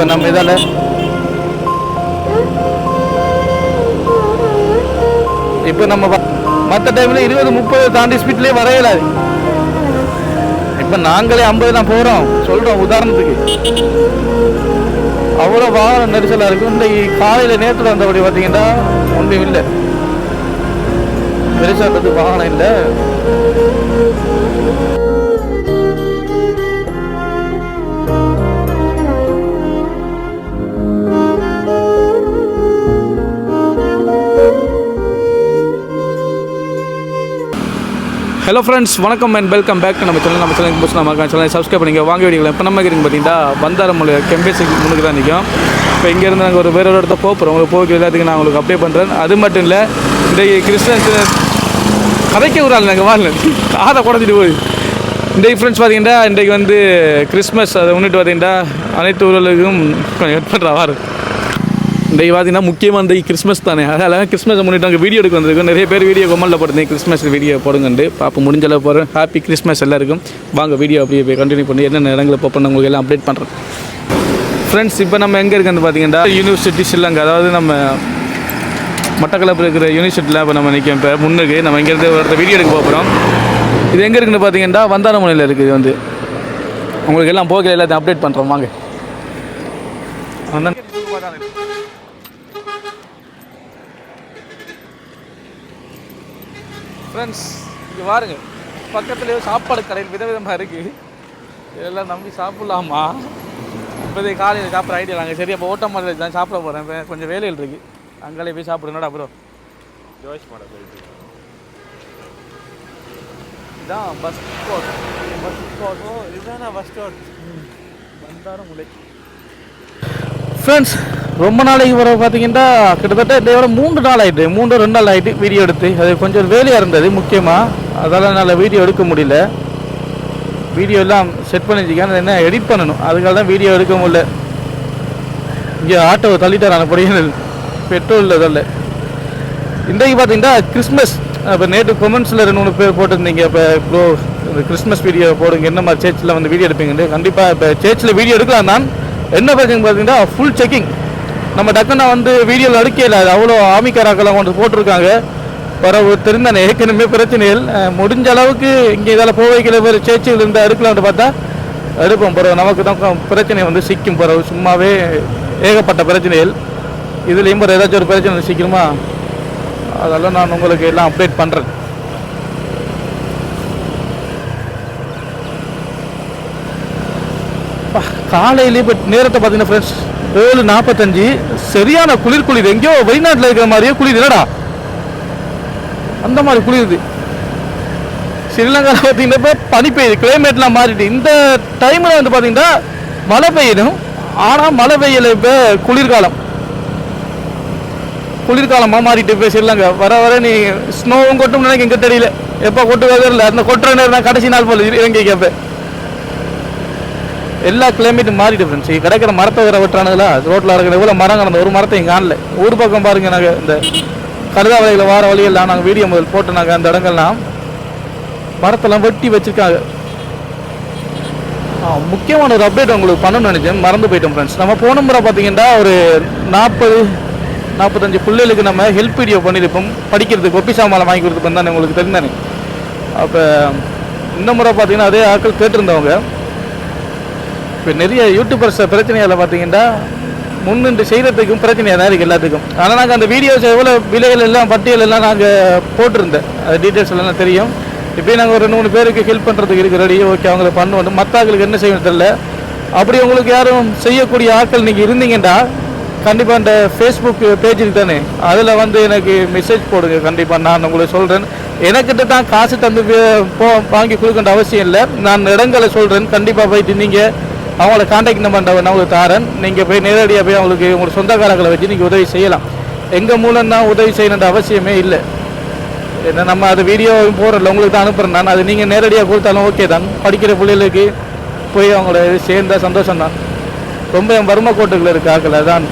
இப்போ நம்ம இதால்? இப்போ நம்ம மற்ற டைமில் இருபது முப்பது தாண்டி ஸ்பீட்லேயே வரையலாது இப்போ நாங்களே ஐம்பது தான் போகிறோம் சொல்கிறோம் உதாரணத்துக்கு. அவ்வளோ வாகன நெரிசலாக இருக்கும் இன்றைக்கு காலையில் நேரத்தில் வந்தபடி பார்த்தீங்கன்னா ஒன்றும் இல்லை. நெரிசல் வாகனம் இல்லை. ஹலோ ஃப்ரெண்ட்ஸ் வணக்கம் அண்ட் வெல்கம் பேக் நம்ம சேனல் நம்ம சேனல் புதுசு நம்ம சேனல் சப்ஸ்கிரைப் பண்ணிங்க வாங்க வீடியோ இப்போ நம்ம இருக்கிறீங்க பார்த்தீங்கன்னா வந்தாரமலை கெம்பேசிக்கு முன்னுக்கு தான் நிற்கும். இப்போ இங்கேருந்து நாங்கள் ஒரு வேற ஒரு இடத்த போகிறோம் உங்களுக்கு போக எல்லாத்துக்கும் நான் உங்களுக்கு அப்டேட் பண்ணுறேன் அது மட்டும் இல்லை இன்றைக்கு கிறிஸ்டன்ஸ் கதைக்க ஆள் நாங்கள் வாழல. காதை குடஞ்சிட்டு போகுது. இன்றைக்கு ஃப்ரெண்ட்ஸ் பார்த்தீங்கன்னா இன்றைக்கு வந்து கிறிஸ்மஸ் அதை முன்னிட்டு பார்த்தீங்கன்னா அனைத்து ஊர்களுக்கும் கொஞ்சம் ஹெல்ப் பண்ணுற வாரு இன்றைக்கு பார்த்தீங்கன்னா முக்கியமாக இந்த கிறிஸ்மஸ் தானே? அதனால் கிறிஸ்மஸை முன்னிட்டு அங்கே வீடியோ எடுக்க வந்திருக்கோம். நிறைய பேர் வீடியோ கொமலில் போட்டிருந்தேன். கிறிஸ்மஸ் வீடியோ போடுங்கண்டு பார்ப்போம் முடிஞ்ச அளவு போகிறேன் ஹாப்பி கிறிஸ்மஸ் எல்லாருக்கும். வாங்க வீடியோ அப்படியே போய் கண்டினியூ பண்ணி என்னென்ன இடங்களை போப்போம் உங்களுக்கு எல்லாம் அப்டேட் பண்ணுறேன் ஃப்ரெண்ட்ஸ் இப்போ நம்ம எங்கே இருக்குன்னு பார்த்தீங்கன்னா யூனிவர்சிட்டி ஸ்ரீலங்கா அதாவது நம்ம மட்டக்களப்பில் இருக்கிற யூனிவர்சிட்டியில் இப்போ நம்ம நிற்கும் இப்போ முன்னுக்கு நம்ம இங்கேருந்து ஒருத்த வீடியோ எடுக்க போகிறோம் இது எங்கே இருக்குன்னு பார்த்தீங்கன்னா வந்தாரமுனையில் இருக்குது இது வந்து. உங்களுக்கு எல்லாம் போகிற எல்லாத்தையும் அப்டேட் பண்ணுறோம் வாங்க வந்தா- ஃப்ரெண்ட்ஸ் இங்கே பாருங்க. பக்கத்துலேயே சாப்பாடு கடையில் விதவிதமாக இருக்குது இதெல்லாம் நம்பி சாப்பிட்லாமா? இப்போதே காலையில் சாப்பிட்ற ஐடியா நாங்கள் சரி அப்போ ஓட்டம் மாதிரி தான் சாப்பிட போகிறேன் இப்போ கொஞ்சம் வேலையில் இருக்குது அங்கே போய் சாப்பிடுங்கடா ப்ரோ ஜோஷ் மாடல் இதான் பஸ் ஸ்பாட் பஸ் ஸ்பாட் ஓ இதுதானா பஸ் ஸ்டாப் வந்தாரமுலை ஃப்ரெண்ட்ஸ் ரொம்ப நாளைக்கு வர பார்த்தீங்கன்னா கிட்டத்தட்ட இதோட மூன்று நாள் ஆகிட்டு மூன்று ரெண்டு நாள் ஆயிட்டு வீடியோ எடுத்து. அது கொஞ்சம் வேலையாக இருந்தது முக்கியமாக அதால் என்னால் வீடியோ எடுக்க முடியல. வீடியோ எல்லாம் செட் பண்ணி என்ன எடிட் பண்ணணும்? அதுக்காக தான் வீடியோ எடுக்க முடியல. இங்கே ஆட்டோ தள்ளிட்டார் அந்த பொடியில் பெட்ரோல் இல்லை அதில் இன்றைக்கு பார்த்தீங்கன்னா கிறிஸ்மஸ் இப்போ நேற்று கொமெண்ட்ஸில் ரெண்டு மூணு பேர் போட்டிருந்தீங்க. இப்போ இவ்வளோ இந்த கிறிஸ்மஸ் வீடியோ போடுங்க. என்ன மாதிரி சேர்ச்சில் வந்து வீடியோ எடுப்பீங்கன்னு. கண்டிப்பாக இப்போ சேர்ச்சில் வீடியோ எடுக்கலாம் தான். என்ன பிரச்சனை பார்த்தீங்கன்னா ஃபுல் செக்கிங் நம்ம டக்குன்னா வந்து வீடியோவில் அடுக்கையில் அது அவ்வளோ ஆமிக்காராக்கெல்லாம் கொண்டு போட்டிருக்காங்க. வர தெரிந்தானே ஏற்கனவே பிரச்சனைகள். முடிஞ்ச அளவுக்கு இங்கே இதில் போக வைக்கிற பேர் சேர்ச்சிகள் இருந்தால் எடுக்கலாம்னு பார்த்தா எடுப்போம் பிறகு. நமக்கு தான் பிரச்சனை வந்து சிக்கும் பிறகு. சும்மாவே ஏகப்பட்ட பிரச்சனைகள். இதுலேயும் பிறகு ஏதாச்சும் ஒரு பிரச்சனை சிக்கணுமா அதெல்லாம் நான் உங்களுக்கு எல்லாம் அப்டேட் பண்ணுறேன் காலையிலே இப்போ நேரத்தை பார்த்தீங்கன்னா ஃப்ரெண்ட்ஸ் ஏழு நாற்பத்தஞ்சு சரியான குளிர் குளிர். எங்கேயோ வெளிநாட்டில் இருக்கிற மாதிரியே குளிர். இல்லடா அந்த மாதிரி குளிருது ஸ்ரீலங்காவில் பார்த்தீங்கன்னா இப்போ பனி பெய்யுது கிளைமேட்லாம் மாறிட்டு. இந்த டைமில் வந்து பார்த்தீங்கன்னா மழை பெய்யணும். ஆனால் மழை பெய்யல இப்போ குளிர்காலம். குளிர்காலமாக மாறிட்டு இப்போ ஸ்ரீலங்கா. வர வர நீ ஸ்னோவும் கொட்டும் நினைக்க எங்கிட்ட தெரியல. எப்போ கொட்டு இல்லை அந்த கொட்டுற நேரம் கடைசி நாள் போல இறங்கி கேப்ப எல்லா கிளைமேட்டும் மாறிட்டு ஃப்ரெண்ட்ஸ் இங்கே கிடைக்கிற மரத்தை வேற வெட்டுறானுங்களா? ரோட்டில் இருக்கிற எவ்வளோ மரம் கிடந்த ஒரு மரத்தை இங்கே காணல. ஒரு பக்கம் பாருங்க நாங்கள் இந்த கருதாவளையில் வார வழியெல்லாம் நாங்கள் வீடியோ முதல் போட்டு நாங்கள் அந்த இடங்கள்லாம் மரத்தெல்லாம் வெட்டி வச்சிருக்காங்க. முக்கியமான ஒரு அப்டேட் உங்களுக்கு பண்ணணும்னு நினச்சேன். மறந்து போயிட்டோம் ஃப்ரெண்ட்ஸ் நம்ம போன முறை பார்த்தீங்கன்னா ஒரு நாற்பது நாற்பத்தஞ்சு பிள்ளைகளுக்கு நம்ம ஹெல்ப் வீடியோ பண்ணியிருப்போம். படிக்கிறதுக்கு ஒப்பி சாமான் வாங்கி கொடுத்துருப்போம் தானே உங்களுக்கு தெரிந்தானே அப்போ இந்த முறை பார்த்தீங்கன்னா அதே ஆட்கள் கேட்டிருந்தவங்க. இப்போ நிறைய யூடியூபர்ஸ் பிரச்சனையால் பார்த்தீங்கன்னா முன்னின்று செய்கிறதுக்கும் பிரச்சனையாக தான் இருக்குது எல்லாத்துக்கும். ஆனால் நாங்கள் அந்த வீடியோஸ் எவ்வளோ விலைகள் எல்லாம் பட்டியல் எல்லாம் நாங்கள் போட்டிருந்தேன் அது டீட்டெயில்ஸ் எல்லாம் தெரியும். இப்போயும் நாங்கள் ஒரு ரெண்டு மூணு பேருக்கு ஹெல்ப் பண்ணுறதுக்கு இருக்கு ரெடி ஓகே அவங்களை பண்ணுவோம். மற்றாக்களுக்கு என்ன செய்யணும் தெரியல. அப்படி உங்களுக்கு யாரும் செய்யக்கூடிய ஆட்கள் நீங்கள் இருந்தீங்கன்னா கண்டிப்பாக அந்த ஃபேஸ்புக் பேஜுக்கு தானே. அதில் வந்து எனக்கு மெசேஜ் போடுங்க. கண்டிப்பாக நான் உங்களுக்கு சொல்கிறேன் எனக்கிட்ட தான் காசு தந்து போ வாங்கி கொடுக்கின்ற அவசியம் இல்லை. நான் இடங்களை சொல்கிறேன் கண்டிப்பாக போயிட்டு நீங்கள் அவங்கள காண்டாக்ட் நம்பர் நான் உங்களுக்கு தாரேன். நீங்கள் போய் நேரடியாக போய் அவங்களுக்கு உங்களோட சொந்தக்காரங்களை வச்சு நீங்கள் உதவி செய்யலாம். எங்கள் மூலம் தான் உதவி செய்யணுன்ற அவசியமே இல்லை. ஏன்னா நம்ம அது வீடியோ போகிறல உங்களுக்கு தான் அனுப்புகிறேன் நான். அது நீங்கள் நேரடியாக கொடுத்தாலும் ஓகே தான். படிக்கிற பிள்ளைகளுக்கு போய் அவங்கள சேர்ந்தால் சந்தோஷம் தான் ரொம்ப என் வறுமை கோட்டுகள் இருக்காக்கல தான் அதான்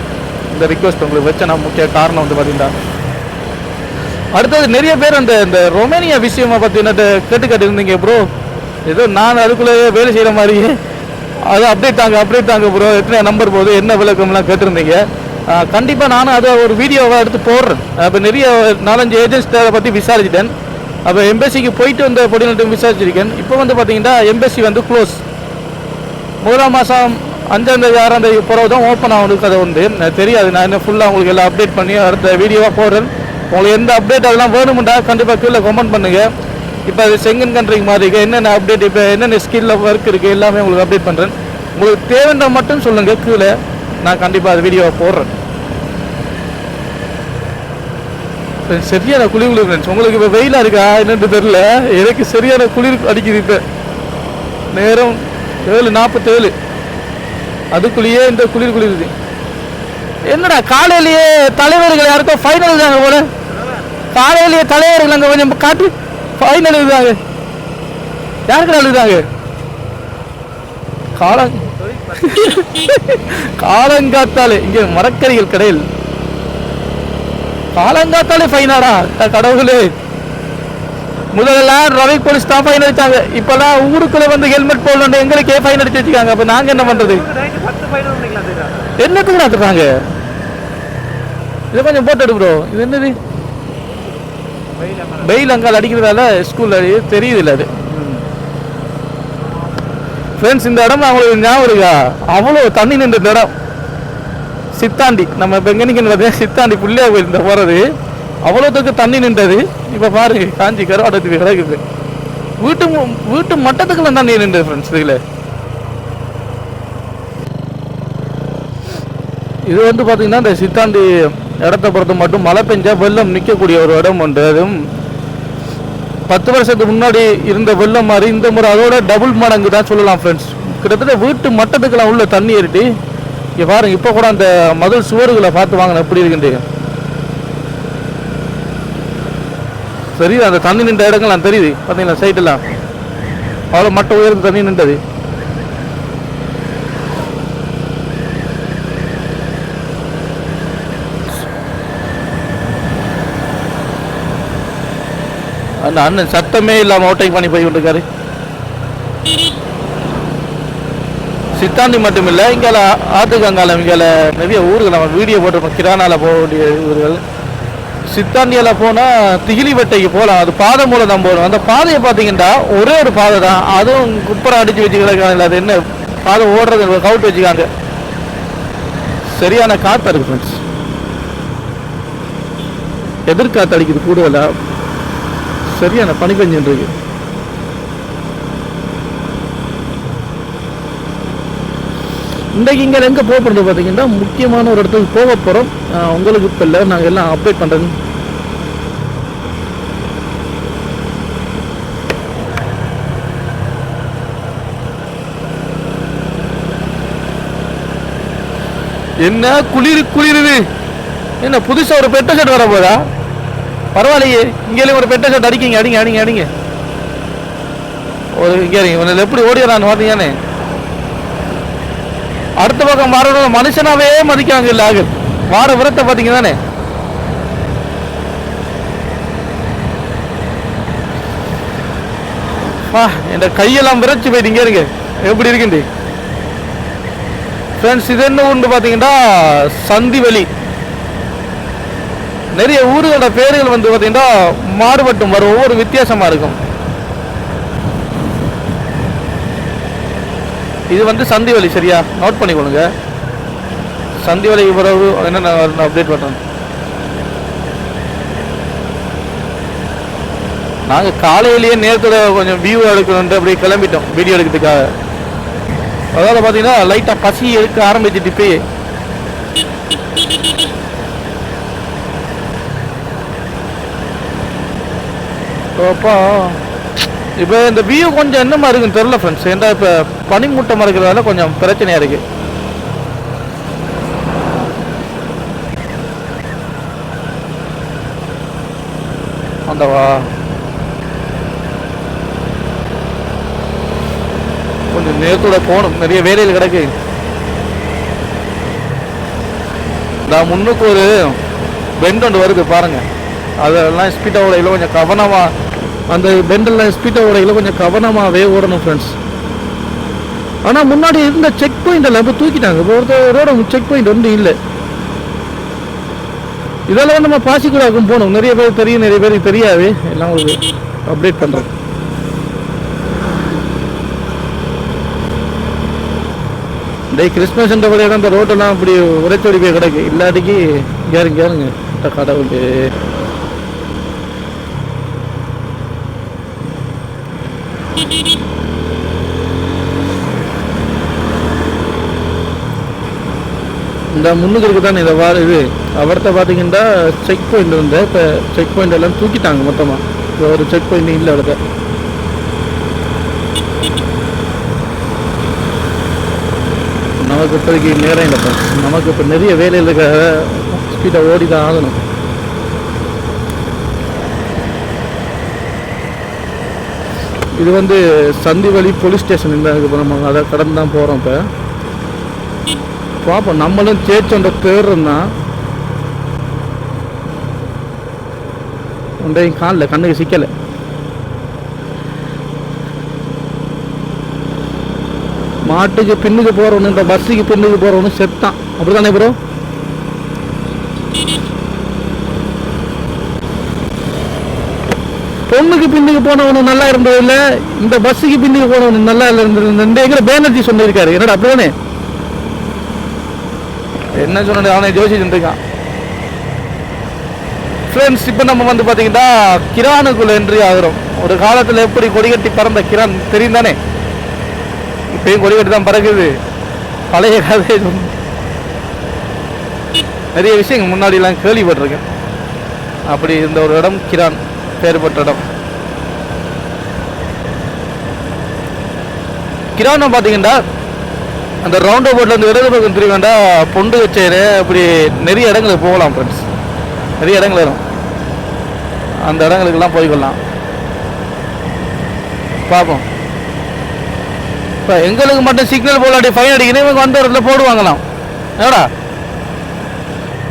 இந்த ரிக்வஸ்ட் உங்களுக்கு வச்ச நான் முக்கிய காரணம் வந்து பார்த்தீங்கன்னா அடுத்தது நிறைய பேர் அந்த இந்த ரொமேனியா விஷயமா பார்த்தீங்கன்னா கேட்டு கேட்டு இருந்தீங்க ப்ரோ ஏதோ நான் அதுக்குள்ளேயே வேலை செய்கிற மாதிரியே அது அப்டேட் தாங்க அப்டேட் தாங்க ப்ரோ எத்தனை நம்பர் போகுது என்ன விளக்கம்லாம் கேட்டிருந்தீங்க? கண்டிப்பாக நானும் அதை ஒரு வீடியோவாக எடுத்து போடுறேன். அப்போ நிறைய நாலஞ்சு ஏஜென்ட்ஸ் அதை பற்றி விசாரிச்சிட்டேன். அப்போ எம்பசிக்கு போயிட்டு வந்த பொடிநட்டம் விசாரிச்சிருக்கேன். இப்போ வந்து பார்த்தீங்கன்னா எம்பசி வந்து க்ளோஸ் முதலாம் மாதம் அஞ்சாம் தேதி ஆறாம் தேதி பிறகு தான் ஓப்பன் ஆகுது கதை வந்து. எனக்கு தெரியாது நான் என்ன ஃபுல்லாக உங்களுக்கு எல்லாம் அப்டேட் பண்ணி அடுத்த வீடியோவாக போடுறேன். உங்களுக்கு எந்த அப்டேட் அதெல்லாம் வேணுமெண்டா கண்டிப்பாக கீழே கமெண்ட் பண்ணுங்கள் இப்போ அது செங்கன் கண்ட்ரிக்கு மாதிரி என்னென்ன அப்டேட் இப்போ என்னென்ன ஸ்கில்ல ஒர்க் இருக்குது எல்லாமே உங்களுக்கு அப்டேட் பண்ணுறேன் உங்களுக்கு தேவைன்ற மட்டும் சொல்லுங்கள் கீழே நான் கண்டிப்பாக அது வீடியோவை போடுறேன். சரியான குளிர் குளிர் ஃப்ரெண்ட்ஸ் உங்களுக்கு இப்போ வெயிலாக இருக்கா? என்னென்று தெரியல. எனக்கு சரியான குளிர் அடிக்குது இப்போ. நேரம் ஏழு நாற்பத்தேழு. அதுக்குள்ளேயே இந்த குளிர் குளிருது. என்னடா காலையிலேயே தலைவர்கள் யாருக்கோ ஃபைனல் தாங்க போல? காலையிலேயே தலைவர்கள் அங்கே கொஞ்சம் காட்டு. ஃபைனல் எழுதுறாங்க யாருக்கு எழுதுறாங்க காலங் காலங்காத்தாலே இங்கே மரக்கறிகள் கடையில். காலங்காத்தாலே ஃபைனாடா கடவுளே. முதல்ல ரவி போலீஸ் தான் ஃபைன் அடிச்சாங்க. இப்பெல்லாம் ஊருக்குள்ளே வந்து ஹெல்மெட் போடணும் எங்களுக்கே ஃபைன் அடிச்சு வச்சுக்காங்க அப்போ நாங்கள் என்ன பண்ணுறது என்னத்துக்கு நடத்துறாங்க இதை கொஞ்சம் போட்டு எடு ப்ரோ இது என்னது? வெயில் அங்கால் அடிக்கிறதால ஸ்கூலில் தெரியுது இல்லை அது. ஃப்ரெண்ட்ஸ் இந்த இடம் அவங்களுக்கு ஞாபகம் இருக்கா? அவ்வளோ தண்ணி நின்ற இந்த இடம். சித்தாண்டி நம்ம இப்போ எங்கே பார்த்தீங்கன்னா சித்தாண்டி புள்ளியா கோயில் இந்த போகிறது அவ்வளோத்துக்கு தண்ணி நின்றது. இப்போ பாருங்க காஞ்சி கருவாடத்துக்கு கிடக்குது வீட்டு வீட்டு மட்டத்துக்குள்ள தண்ணி நின்றது ஃப்ரெண்ட்ஸ் இதில். இது வந்து பார்த்தீங்கன்னா இந்த சித்தாண்டி இடத்த பொறுத்த மட்டும் மழை பெஞ்சா வெள்ளம் நிற்கக்கூடிய ஒரு இடம் உண்டு அதுவும் பத்து வருஷத்துக்கு முன்னாடி இருந்த வெள்ளம் மாதிரி இந்த முறை அதோட டபுள் மடங்கு தான் சொல்லலாம் ஃப்ரெண்ட்ஸ் கிட்டத்தட்ட வீட்டு மட்டத்துக்கெல்லாம் உள்ள தண்ணி ஏறிட்டு இங்கே பாருங்க இப்போ கூட அந்த மதில் சுவர்களை பார்த்து வாங்கின எப்படி இருக்குன்ட்டு சரி அந்த தண்ணி நின்ற இடங்கள்லாம் தெரியுது. பார்த்தீங்களா சைட்டெல்லாம் அவ்வளோ மட்ட உயர்ந்த தண்ணி நின்றது. அந்த அண்ணன் சத்தமே இல்லாமல் ஓட்டை பண்ணி போய் கொண்டிருக்காரு சித்தாண்டி மட்டும் இல்லை இங்கே ஆத்துக்கங்காலம் இங்கே நிறைய ஊர்கள் நம்ம வீடியோ போட்டிருப்போம் கிரானாவில் போக வேண்டிய ஊர்கள். சித்தாண்டியால போனால் திகிலிவெட்டைக்கு போகலாம் அது பாதை மூலம் தான் போகணும். அந்த பாதையை பார்த்தீங்கன்னா ஒரே ஒரு பாதை தான். அதுவும் குப்பரை அடிச்சு வச்சு அது என்ன பாதை ஓடுறது கவுட்டு வச்சுக்காங்க சரியான காற்று இருக்கு ஃப்ரெண்ட்ஸ் எதிர்காத்து அடிக்குது கூடுதலா. சரியான பனி பெஞ்சுட்டு இருக்கு இன்றைக்கு இங்கே எங்கே போக போகிறது பார்த்தீங்கன்னா முக்கியமான ஒரு இடத்துக்கு போக போகிறோம் உங்களுக்கு இப்போ இல்லை நாங்கள் எல்லாம் அப்டேட் பண்ணுறேன் என்ன? குளிர் குளிருது. என்ன புதுசாக ஒரு பெட்ட ஷர்ட் வர போதா? பரவாயில்லையே இங்கேயும் ஒரு பெட்ட ஷர்ட் அடிக்கிங்க அடிங்க அடிங்க அடிங்க. ஒரு இங்கே இவன் எப்படி ஓடிடுறான்னு பார்த்தீங்கன்னு அடுத்த பக்கம் வரணும் மனுஷனாவே மதிக்காங்க இல்லை ஆகல் வார விரத்தை பார்த்தீங்க தானே வா என் கையெல்லாம் விரைச்சு போயிட்டீங்க இருங்க. எப்படி இருக்குண்டி? ஃப்ரெண்ட்ஸ் இது என்ன உண்டு பார்த்தீங்கன்னா சந்திவெளி. நிறைய ஊர்களோட பேர்கள் வந்து பார்த்தீங்கன்னா மாறுபட்டும் வரும். ஒவ்வொரு வித்தியாசமாக இருக்கும். இது வந்து சந்தி வழி சரியா? நோட் பண்ணிக்கொள்ளுங்க. சந்தி வழிக்கு பிறகு என்ன அப்டேட் பண்ணுறேன் நாங்கள் காலையிலேயே நேரத்தில் கொஞ்சம் வியூ எடுக்கணுன்ட்டு அப்படியே கிளம்பிட்டோம் வீடியோ எடுக்கிறதுக்காக. அதாவது பார்த்தீங்கன்னா லைட்டாக பசி எடுக்க ஆரம்பிச்சிட்டு இப்பயே. அப்பா. இப்போ இந்த வியூ கொஞ்சம் என்னமா இருக்குன்னு தெரில ஃப்ரெண்ட்ஸ் ஏன்டா இப்போ பனிமூட்டமாக இருக்கிறதால கொஞ்சம் பிரச்சனையாக இருக்குது வந்தவா? கொஞ்சம் நேரத்தோட போகணும். நிறைய வேலையில் கிடக்கு. நான் முன்னுக்கு ஒரு பெண்ட் ஒன்று வருது பாருங்கள் அதெல்லாம் ஸ்பீடாக உள்ள கொஞ்சம் கவனமாக அந்த பெண்டெல்லாம் ஸ்பீட்டை ஓடையில் கொஞ்சம் கவனமாகவே ஓடணும் ஃப்ரெண்ட்ஸ் ஆனால் முன்னாடி இருந்த செக் பாயிண்ட் எல்லாம் இப்போ தூக்கிட்டாங்க. இப்போ ரோட செக் பாயிண்ட் ஒன்றும் இல்லை. இதெல்லாம் நம்ம பாசிக்குடாக்கும் போகணும். நிறைய பேர் தெரியும் நிறைய பேருக்கு தெரியாது. எல்லாம் ஒரு அப்டேட் பண்ணுறோம் டேய் கிறிஸ்மஸ்ன்ற வழியாக அந்த ரோட்டெல்லாம் அப்படி உரைச்சோடி போய் கிடக்கு. இல்லாட்டிக்கு கேருங்க கேருங்க கடவுள். இந்த முன்னுக்கு தான் தானே இந்த வார இது. அவர்கிட்ட பார்த்தீங்கன்னா செக் பாயிண்ட் வந்து இப்போ செக் பாயிண்ட் எல்லாம் தூக்கிட்டாங்க மொத்தமாக இப்போ ஒரு செக் பாயிண்ட் இல்லை அவர்கிட்ட நமக்கு இப்போதைக்கு நேரம் இல்லைப்பா நமக்கு இப்போ நிறைய வேலையில் இருக்க ஸ்பீடாக ஓடி தான் ஆகணும். இது வந்து சந்திவழி போலீஸ் ஸ்டேஷன் இந்த இப்போ நம்ம அதை கடந்து தான் போகிறோம் இப்போ. பார்ப்போம் நம்மளும் சேச்சோண்ட தேடுறோம்னா ஒன்றையும் காணல கண்ணுக்கு சிக்கலை. மாட்டுக்கு பின்னுக்கு போகிறவனு இந்த பஸ்ஸுக்கு பின்னுக்கு போகிறவனு செத்தான். அப்படி தானே ப்ரோ பொண்ணுக்கு பின்னுக்கு போனவனு நல்லா இருந்தது இந்த பஸ்ஸுக்கு பின்னுக்கு போனவனு நல்லா இல்லை இருந்தது இந்த பேனர்ஜி சொல்லியிருக்காரு என்னடா அப்படிதானே? என்ன சொன்னது அவனை ஜோசி இருக்கான் ஃப்ரெண்ட்ஸ் இப்போ நம்ம வந்து பார்த்தீங்கன்னா கிரானுக்குள்ள என்ட்ரி ஆகிறோம். ஒரு காலத்தில் எப்படி கொடிகட்டி பறந்த கிரான் தெரியும் தானே இப்பயும் கொடிகட்டி தான் பறக்குது. பழைய கதை நிறைய விஷயங்கள் முன்னாடிலாம் கேள்விப்பட்டிருக்கேன். அப்படி இருந்த ஒரு இடம் கிரான் பேர் பெற்ற இடம். கிரானை பார்த்தீங்கன்னா அந்த ரவுண்ட் போட்டில் இருந்து இடது பக்கம் திரும்பி வேண்டா பொண்டு கச்சேரி அப்படி நிறைய இடங்களுக்கு போகலாம் ஃப்ரெண்ட்ஸ் நிறைய இடங்கள் வரும். அந்த இடங்களுக்கெல்லாம் போய்க்கொள்ளலாம். பார்ப்போம். இப்போ எங்களுக்கு மட்டும் சிக்னல் போலாடி ஃபைன் அடிக்கணும் இவங்க வந்த இடத்துல போடுவாங்களாம். என்னடா?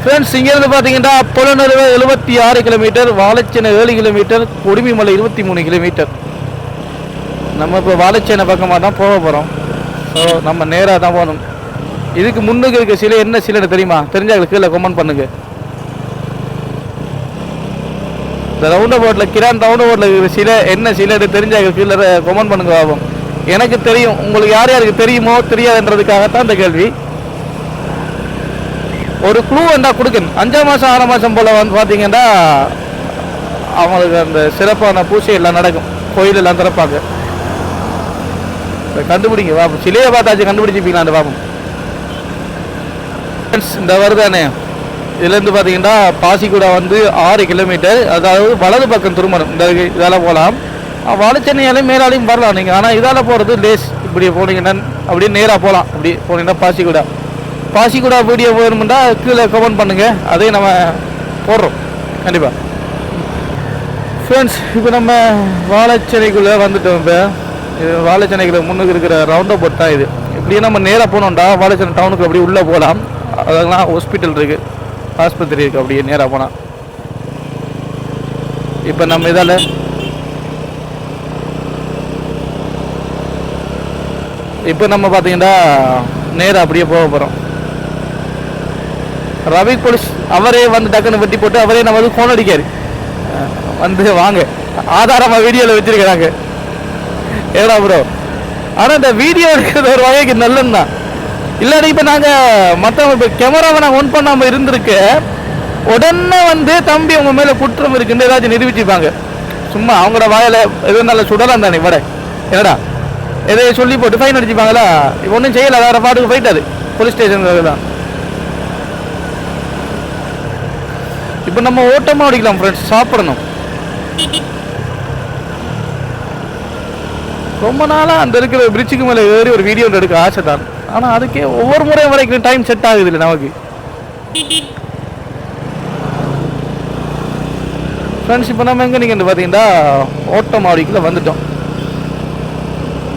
ஃப்ரெண்ட்ஸ் இங்கேருந்து பார்த்தீங்கன்னா புலனறுவை எழுபத்தி ஆறு கிலோமீட்டர் வாழைச்சேனை ஏழு கிலோமீட்டர் கொடிமிமலை இருபத்தி மூணு கிலோமீட்டர் நம்ம இப்போ வாழைச்சேனை பக்கமாக தான் போக போகிறோம் ஸோ நம்ம நேராக தான் போகணும். இதுக்கு முன்னுக்கு இருக்க சிலை என்ன சிலைன்னு தெரியுமா? தெரிஞ்சவங்களுக்கு கீழே கமெண்ட் பண்ணுங்க. இந்த ரவுண்ட் போட்டில் கிரான் ரவுண்ட் போட்டில் இருக்கிற சிலை என்ன சிலைன்னு தெரிஞ்சவங்களுக்கு கீழே கமெண்ட் பண்ணுங்க பாபம். எனக்கு தெரியும். உங்களுக்கு யார் யாருக்கு தெரியுமோ தெரியாதுன்றதுக்காகத்தான் இந்த கேள்வி. ஒரு குழு வந்தா கொடுக்கணும். அஞ்சாம் மாதம் ஆறாம் மாதம் போல் வந்து பார்த்தீங்கன்னா அவங்களுக்கு அந்த சிறப்பான பூசை எல்லாம் நடக்கும். கோயில் எல்லாம் திறப்பாங்க. கண்டுபிடிங்க பாப்போம் சிலையை பார்த்தாச்சு கண்டுபிடிச்சிப்பீங்களா அந்த பாப்போம் இந்த வருதானே? இதுலேருந்து பார்த்தீங்கன்னா பாசிக்குடா வந்து ஆறு கிலோமீட்டர் அதாவது வலது பக்கம் திரும்பணும் இந்த இதால் போகலாம் வடச்சென்னையாலையும் மேலாலையும் வரலாம் நீங்கள் ஆனால் இதால் போகிறது லேஸ் இப்படி போனீங்கன்னா அப்படியே நேராக போகலாம் அப்படி போனீங்கன்னா பாசிக்குடா. பாசிக்குடா வீடியோ வேணுமெண்டா கீழே கமெண்ட் பண்ணுங்கள் அதையும் நம்ம போடுறோம். கண்டிப்பாக ஃப்ரெண்ட்ஸ் இப்போ நம்ம வாழைச்சென்னைக்குள்ளே வந்துட்டோம் இப்போ. இது வாழைச்சனைகளை முன்னுக்கு இருக்கிற ரவுண்ட் அபவுட் தான் இது. இப்படியே நம்ம நேராக போனோம்டா வாழைச்சனை டவுனுக்கு அப்படியே உள்ளே போகலாம் அதெல்லாம் ஹாஸ்பிட்டல் இருக்குது ஆஸ்பத்திரி இருக்குது அப்படியே நேராக போனால் இப்போ நம்ம இதால் இப்போ நம்ம பார்த்தீங்கன்னா நேராக அப்படியே போக போகிறோம் ரவி போலீஸ் அவரே வந்து டக்குன்னு வெட்டி போட்டு அவரே நம்ம வந்து ஃபோன் அடிக்காரு. வந்து வாங்க. ஆதாரமாக வீடியோவில் வச்சிருக்கிறாங்க. ஏடா ப்ரோ ஆனால் இந்த வீடியோ எடுக்கிறது ஒரு வகைக்கு நல்லது தான் இல்லாட்டி இப்போ நாங்கள் மற்றவங்க இப்போ கேமராவை நாங்கள் ஒன் பண்ணாமல் இருந்திருக்கு உடனே வந்து தம்பி உங்க மேலே குற்றம் இருக்குன்னு ஏதாச்சும் நிரூபிச்சிருப்பாங்க. சும்மா அவங்களோட வாயில எதுவும் நல்ல சுடலாம் தானே வட. என்னடா? எதையோ சொல்லி போட்டு ஃபைன் அடிச்சுப்பாங்களா? ஒன்றும் செய்யலை வேற பாட்டுக்கு போயிட்டாரு போலீஸ் ஸ்டேஷன் தான். இப்போ நம்ம ஓட்டமாக அடிக்கலாம் ஃப்ரெண்ட்ஸ் சாப்பிடணும். ரொம்ப நாளாக அந்த இருக்கிற பிரிட்ஜுக்கு மேலே ஏறி ஒரு வீடியோ எடுக்க ஆசை தான் ஆனால் அதுக்கே ஒவ்வொரு முறையும் வரைக்கும் டைம் செட் ஆகுது இல்லை நமக்கு. ஃப்ரெண்ட்ஸ் இப்போ நம்ம எங்கே நீங்கள் பார்த்தீங்கன்னா ஓட்டமாடிக்குள்ளே வந்துட்டோம்.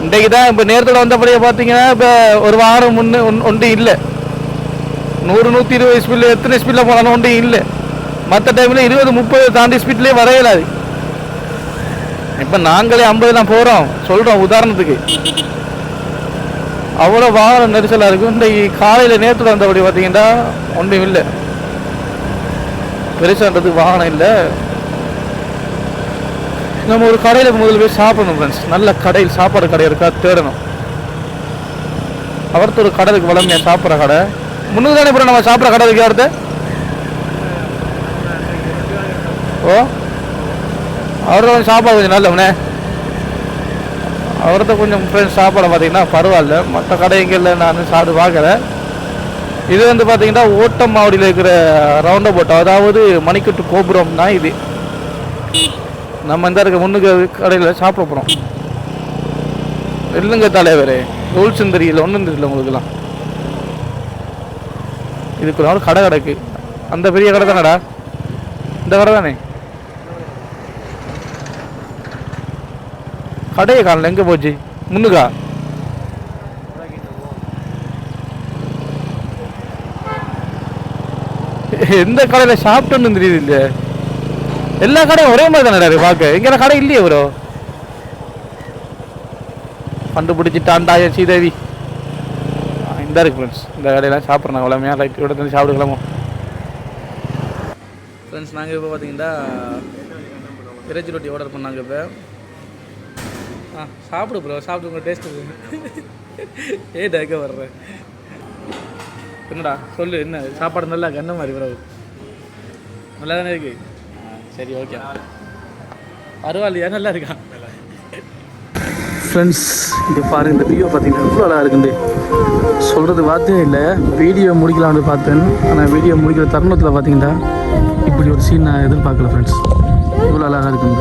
இன்றைக்கு தான் இப்போ நேரத்தில் வந்தபடியே பார்த்தீங்கன்னா இப்போ ஒரு வாரம் முன்னே ஒன் ஒன்றும் இல்லை. நூறு நூற்றி இருபது ஸ்பீடில் எத்தனை ஸ்பீடில் போனாலும் ஒன்றும் இல்லை. மற்ற டைமில் இருபது முப்பது தாண்டி ஸ்பீட்லேயே வரையலாது. இப்போ நாங்களே ஐம்பது தான் போகிறோம் சொல்கிறோம் உதாரணத்துக்கு. அவ்வளோ வாகன நெரிசலாக இருக்கும் இந்த காலையில் நேற்று வந்தபடி பார்த்தீங்கன்னா ஒன்றும் இல்லை. பெருசான்றதுக்கு வாகனம் இல்லை. நம்ம ஒரு கடையில் முதல்ல போய் சாப்பிடணும் ஃப்ரெண்ட்ஸ் நல்ல கடையில் சாப்பாடு கடை இருக்கா தேடணும். அவர்த்து ஒரு கடை இருக்கு வளமையாக சாப்பிட்ற கடை. முன்னுக்கு தானே இப்போ நம்ம சாப்பிட்ற கடை இருக்கு அடுத்து ஓ? அவரை கொஞ்சம் சாப்பாடு கொஞ்சம் நல்லவனே அவர்கிட்ட கொஞ்சம் ஃப்ரெண்ட்ஸ் சாப்பாடை பார்த்தீங்கன்னா பரவாயில்ல. மற்ற கடைங்களில் நான் சாப்பிட்டு பார்க்குறேன் இது வந்து பார்த்தீங்கன்னா ஓட்டமாவடியில் இருக்கிற ரவுண்ட் அபவுட் அதாவது மணிக்கட்டு கோபுரம்னா இது. நம்ம இந்த இருக்க முன்னுக்கு கடையில் சாப்பிட போகிறோம் இல்லைங்க தலைவரே ரூல்ஸும் தெரியல ஒன்றும் தெரியல உங்களுக்குலாம் இதுக்கு ஒரு கடை கிடக்கு. அந்த பெரிய கடை தானடா? இந்த கடை தானே? கடையை காணல எங்கே போச்சு? முன்னுக்கா எந்த கடையில் சாப்பிட்டோன்னு தெரியுது இல்லையே எல்லா கடையும் ஒரே மாதிரி தானே பார்க்க. எங்கே கடை இல்லையே ப்ரோ கண்டுபிடிச்சிட்டான்டா என் ஸ்ரீதேவி இந்த இருக்கு ஃப்ரெண்ட்ஸ் இந்த கடையெல்லாம் சாப்பிட்றேன் வளமையாக லைட் விட தந்து சாப்பிடுக்கலாமோ ஃப்ரெண்ட்ஸ் நாங்கள் இப்போ பார்த்தீங்கன்னா இறைச்சி ரொட்டி ஆர்டர் பண்ணாங்க இப்போ. ஆ சாப்பிடு ப்ரோ சாப்பிட்டு உங்கள் டேஸ்ட் ஏ டேக்க வர்றேன் என்னடா சொல்லு என்ன? சாப்பாடு நல்லா கண்ண மாதிரி ப்ரோ நல்லா தானே இருக்கு சரி ஓகே பரவாயில்லையா? நல்லா இருக்கா? ஃப்ரெண்ட்ஸ் இங்கே பாருங்கள் இந்த வீடியோ பார்த்தீங்கன்னா எவ்வளோ அழகாக இருக்குது சொல்கிறது வார்த்தையே இல்லை. வீடியோ முடிக்கலாம்னு பார்த்தேன். ஆனால் வீடியோ முடிக்கிற தருணத்தில் பார்த்தீங்கன்னா இப்படி ஒரு சீன் நான் எதிர்பார்க்கல ஃப்ரெண்ட்ஸ் இவ்வளோ அழகாக இருக்குது